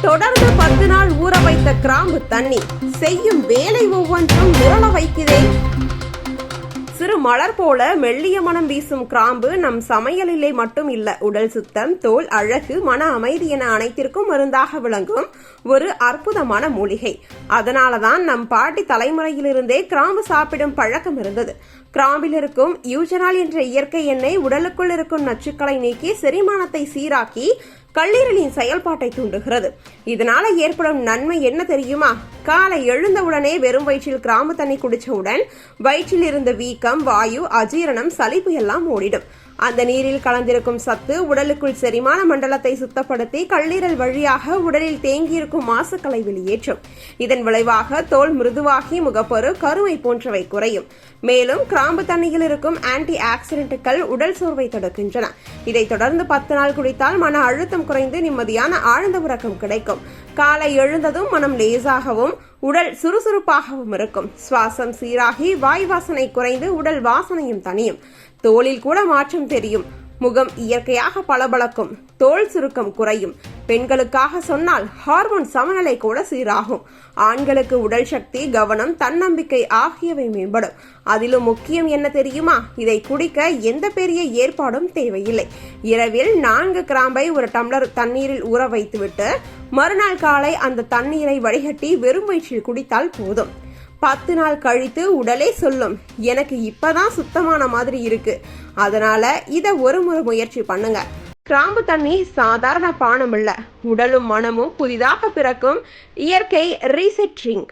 தொடர்ந்து பத்து நாள் ஊற வைத்த கிராம்பு தண்ணி. செய்யும் வேலை ஒவ்வொன்றும் விரல வைக்குதே சிறு மலர் போல மெல்லிய மனம் வீசும் கிராம்பு நம் சமையலிலே மட்டும் இல்ல உடல் சுத்தம் தோல் அழகு மன அமைதி என அனைத்திற்கும் மருந்தாக விளங்கும் ஒரு அற்புதமான மூலிகை. அதனாலதான் நம் பாட்டி தலைமுறையிலிருந்தே கிராம்பு சாப்பிடும் பழக்கம் இருந்தது. கிராம்பில் இருக்கும் யூஜனால் என்ற இயற்கை எண்ணெய் உடலுக்குள் இருக்கும் நச்சுக்களை நீக்கி செரிமானத்தை சீராக்கி கல்லீரலின் செயல்பாட்டை தூண்டுகிறது. இதனால ஏற்படும் நன்மை என்ன தெரியுமா? காலை எழுந்தவுடனே வெறும் வயிற்றில் கிராம்பு தண்ணி குடித்தவுடன் வயிற்றில் இருந்த வீக்கம் வாயு அஜீரணம் சலிப்பு எல்லாம் ஓடிடும். அந்த நீரில் கலந்திருக்கும் சத்து உடலுக்குள் செரிமான மண்டலத்தை சுத்தப்படுத்தி கல்லீரல் வழியாக உடலில் தேங்கியிருக்கும் மாசுக்களை வெளியேற்றும். இதன் விளைவாக தோல் மிருதுவாகி முகப்பொரு கருமை போன்றவை குறையும். மேலும் கிராம்பு தண்ணியில் இருக்கும் ஆன்டி ஆக்சிடென்ட்டுகள் உடல் சோர்வை தடுக்கின்றன. இதைத் தொடர்ந்து பத்து நாள் குடித்தால் மன அழுத்தம் குறைந்து நிம்மதியான ஆழ்ந்த உறக்கம் கிடைக்கும். காலை எழுந்ததும் மனம் லேசாகவும் உடல் சுறுசுறுப்பாகவும் இருக்கும். சுவாசம் சீராகி வாய் வாசனை குறைந்து உடல் வாசனையும் தனியும் தோளில் கூட மாற்றம் தெரியும். முகம் இயற்கையாக பளபளக்கும். தோல் சுருக்கம் குறையும். பெண்களுக்காக சொன்னால் ஹார்மோன் சமநிலை கூட சீராகும். ஆண்களுக்கு உடல் சக்தி கவனம் தன்னம்பிக்கை ஆகியவை மேம்படும். அதிலும் முக்கியம் என்ன தெரியுமா? இதை குடிக்க எந்த பெரிய ஏற்பாடும் தேவையில்லை. இரவில் நான்கு கிராம்பை ஒரு டம்ளர் தண்ணீரில் ஊற வைத்துவிட்டு மறுநாள் காலை அந்த தண்ணீரை வடிகட்டி வெறும் வயிற்றில் குடித்தால் போதும். பத்து நாள் கழித்து உடலே சொல்லும் எனக்கு இப்பதான் சுத்தமான மாதிரி இருக்கு. அதனால இதை ஒரு முறை முயற்சி பண்ணுங்க. கிராம்பு தண்ணி சாதாரண பானம் இல்லை உடலும் மனமும் புதிதாக பிறக்கும். இயற்கை ரீசெட்ரிங்